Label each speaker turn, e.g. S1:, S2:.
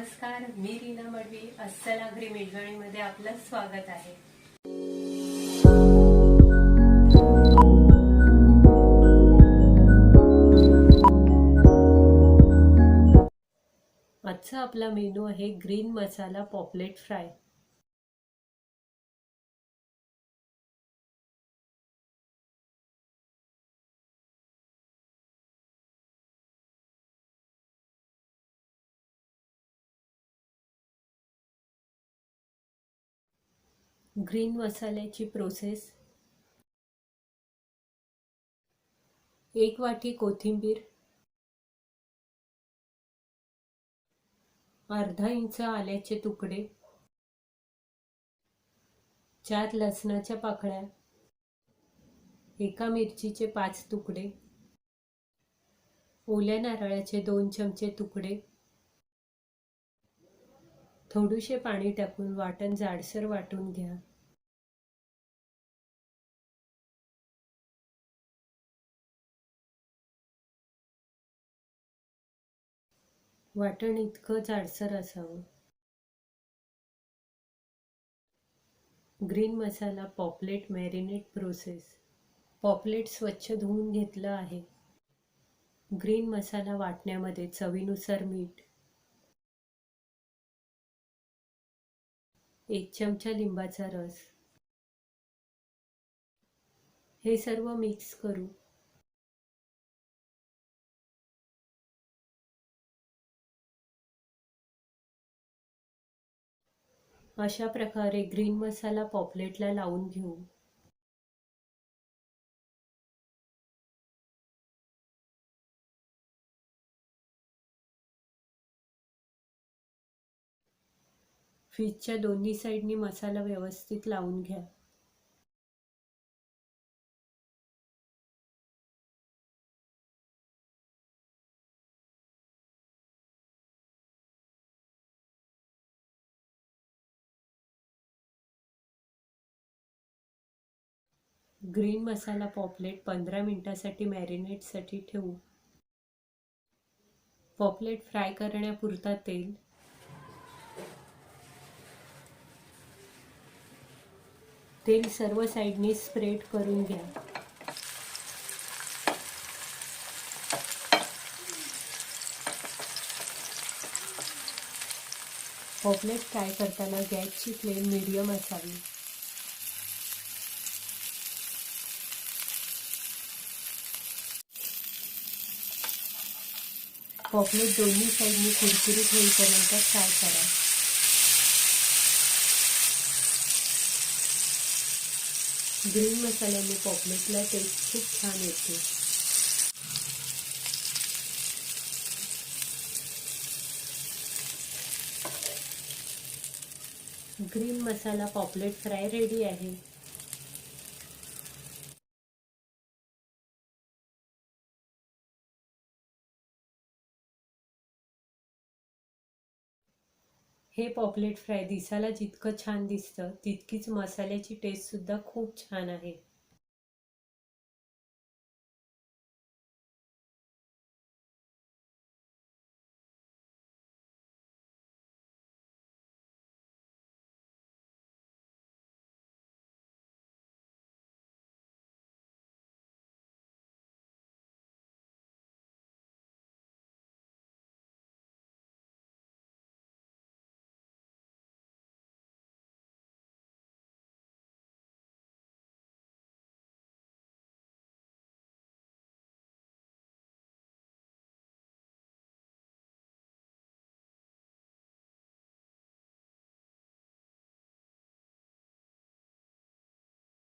S1: नमस्कार मी रीना मडवी अस्सल आगरी मेजवाणीमध्ये आपलं स्वागत आहे. आजचा आपला मेनू आहे ग्रीन मसाला पॉपलेट फ्राय. ग्रीन मसाल्याची प्रोसेस. एक वाटी कोथिंबीर. अर्धा इंच आल्याचे तुकडे. चार लसणाच्या पाकळ्या. एका मिरचीचे पाच तुकडे. ओल्या नारळाचे दोन चमचे तुकडे. थोडेसे पाणी टाकून वाटण जाडसर वाटून घ्या. वाटण इतकं जाडसर असावं. ग्रीन मसाला पॉपलेट मॅरिनेट प्रोसेस. पॉपलेट स्वच्छ धुवून घेतलं आहे. ग्रीन मसाला वाटण्यामध्ये चवीनुसार मीठ. एक चमचा लिंबाचा रस. हे सर्व मिक्स करू. अशा प्रकारे ग्रीन मसाला पॉपलेटला लावून घेऊ. फ्रीजच्या दोन्ही साईडनी मसाला व्यवस्थित लावून घ्या. ग्रीन मसाला पॉपलेट पंधरा मिनिटासाठी मॅरिनेटसाठी ठेवू. पॉपलेट फ्राय करण्यापुरता तेल तेल सर्व साईडने स्प्रेड करून घ्या. पॉपलेट फ्राय करताना गॅसची फ्लेम मिडियम असावी. पॉपलेट दोन्ही साईडनी कुरकुरीत होईपर्यंत फ्राय करा. ग्रीन मसाल्याने पॉपलेटला टेस्ट खूप छान येते. ग्रीन मसाला पॉपलेट फ्राय रेडी आहे. हे पॉपलेट फ्राय दिसायला जितकं छान दिसतं तितकीच मसाल्याची टेस्टसुद्धा खूप छान आहे.